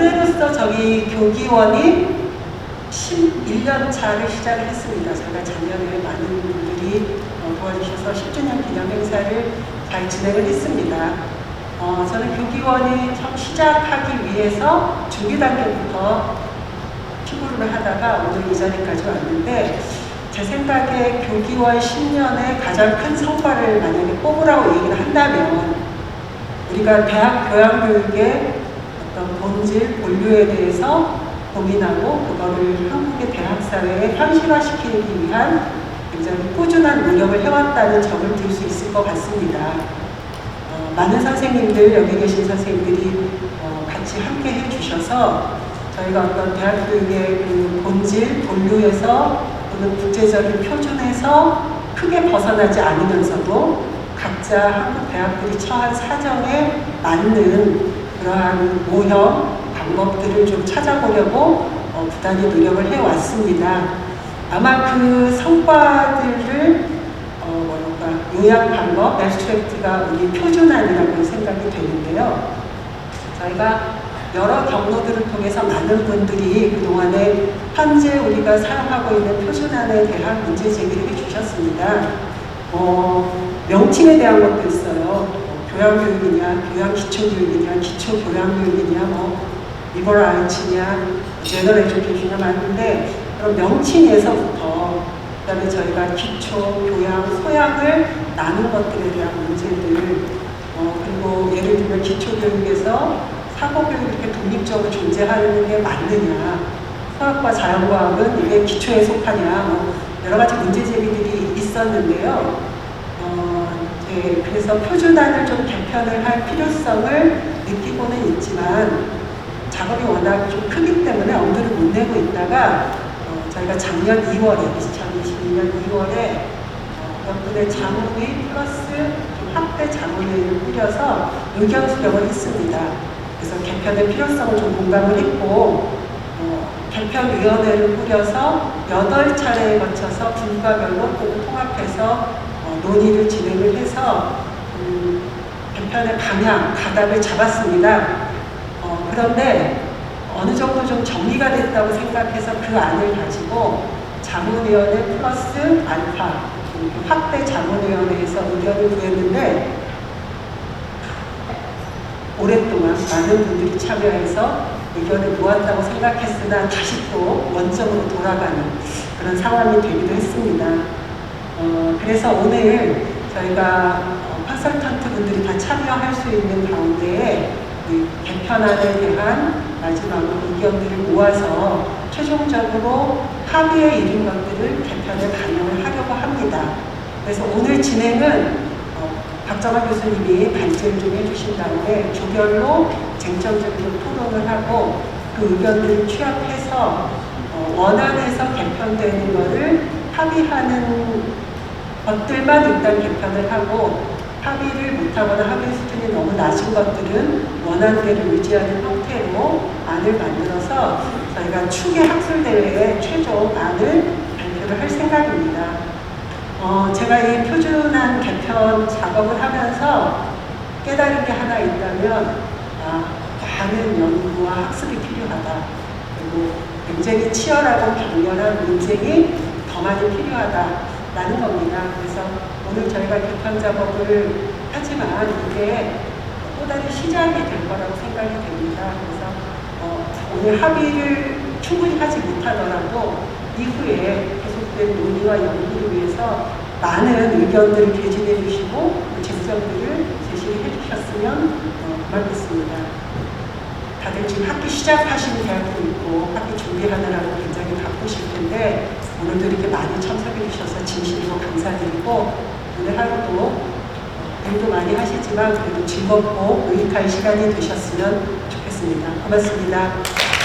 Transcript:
올해로서 저희 교기원이 11년 차를 시작을 했습니다. 제가 작년에 많은 분들이 어, 도와주셔서 10주년 기념 행사를 잘 진행을 했습니다. 어, 저는 교기원이 처음 시작하기 위해서 준비 단계부터 피부를 하다가 오늘 이 자리까지 왔는데 제 생각에 교기원 10년의 가장 큰 성과를 만약에 뽑으라고 얘기를 한다면 우리가 대학 교양교육의 어떤 본질, 본류에 대해서 고민하고 그거를 한국의 대학 사회에 현실화시키기 위한 굉장히 꾸준한 노력을 해왔다는 점을 들 수 있을 것 같습니다. 어, 많은 선생님들, 여기 계신 선생님들이 어, 같이 함께 해주셔서 저희가 어떤 대학 교육의 그 본질, 본류에서 또는 국제적인 표준에서 크게 벗어나지 않으면서도 각자 한국 대학들이 처한 사정에 맞는 그러한 모형, 방법들을 좀 찾아보려고 어, 부단히 노력을 해왔습니다. 아마 그 성과들을 어, 뭐랄까 요약 방법, 앱스트랙트가 우리 표준안이라고 생각이 되는데요. 저희가 여러 경로들을 통해서 많은 분들이 그동안에 현재 우리가 사용하고 있는 표준안에 대한 문제 제기를 해주셨습니다. 어, 명칭에 대한 것도 있어요. 뭐 교양교육이냐, 교양기초교육이냐, 기초교양교육이냐, 뭐 리버럴 아츠냐, 제너럴 에듀케이션이냐 많은데 그런 명칭에서부터 그 다음에 저희가 기초, 교양, 소양을 나눈 것들에 대한 문제들 어, 그리고 예를 들면 기초교육에서 사고교육이 이렇게 독립적으로 존재하는 게 맞느냐 수학과 자연과학은 이게 기초에 속하냐 뭐 여러 가지 문제 제기들이 있었는데요. 어, 예, 그래서 표준안을 좀 개편을 할 필요성을 느끼고는 있지만 작업이 워낙 좀 크기 때문에 엄두를 못 내고 있다가 어, 저희가 작년 2월에 2022년 2월에 어, 덕분에 자문위 플러스 좀 학대 자문회의를 꾸려서 의견 수렴을 했습니다. 그래서 개편의 필요성을 좀 공감을 했고 어, 개편위원회를 꾸려서 8차례에 거쳐서 분과별로 또는 통합해서 어, 논의를 진행을 해서 음, 개편의 방향, 가닥을 잡았습니다. 어, 그런데 어느 정도 좀 정리가 됐다고 생각해서 그 안을 가지고 자문위원회 플러스 알파 그 확대 자문위원회에서 의견을 구했는데 오랫동안 많은 분들이 참여해서 의견을 모았다고 생각했으나 다시 또 원점으로 돌아가는 그런 상황이 되기도 했습니다. 어, 그래서 오늘 저희가 어, 컨설턴트 분들이 다 참여할 수 있는 가운데에 이 개편안에 대한 마지막으로 의견들을 모아서 최종적으로 합의에 이른 것들을 개편에 반영을 하려고 합니다. 그래서 오늘 진행은 어, 박정환 교수님이 발제를 좀 해주신 다음에 조별로 쟁점적으로 토론을 하고 그 의견들을 취합해서 어, 원안에서 개편되는 것을 합의하는 것들만 일단 개편을 하고 합의를 못하거나 합의 수준이 너무 낮은 것들은 원안대로 유지하는 형태로 안을 만들어서 저희가 추계 학술대회에 최종 안을 발표를 할 생각입니다. 어, 제가 이 표준안 개편 작업을 하면서 깨달은 게 하나 있다면 아, 많은 연구와 학습이 필요하다. 그리고 굉장히 치열하고 격렬한 논쟁이 더 많이 필요하다라는 겁니다. 그래서 오늘 저희가 개편 작업을 하지만 이게 또 다른 시작이 될 거라고 생각이 됩니다. 그래서 어, 오늘 합의를 충분히 하지 못하더라도 이후에 계속된 논의와 연구를 위해서 많은 의견들을 개진해 주시고 그 쟁점들을 제시해 주셨으면 어, 고맙겠습니다. 다들 지금 학기 시작하시는 대학도 있고 학기 준비하느라고 굉장히 바쁘실 텐데 오늘도 이렇게 많이 참석해 주셔서 진심으로 감사드리고 오늘 하루도 어, 일도 많이 하시지만 그래도 즐겁고 유익한 시간이 되셨으면 좋겠습니다. 고맙습니다.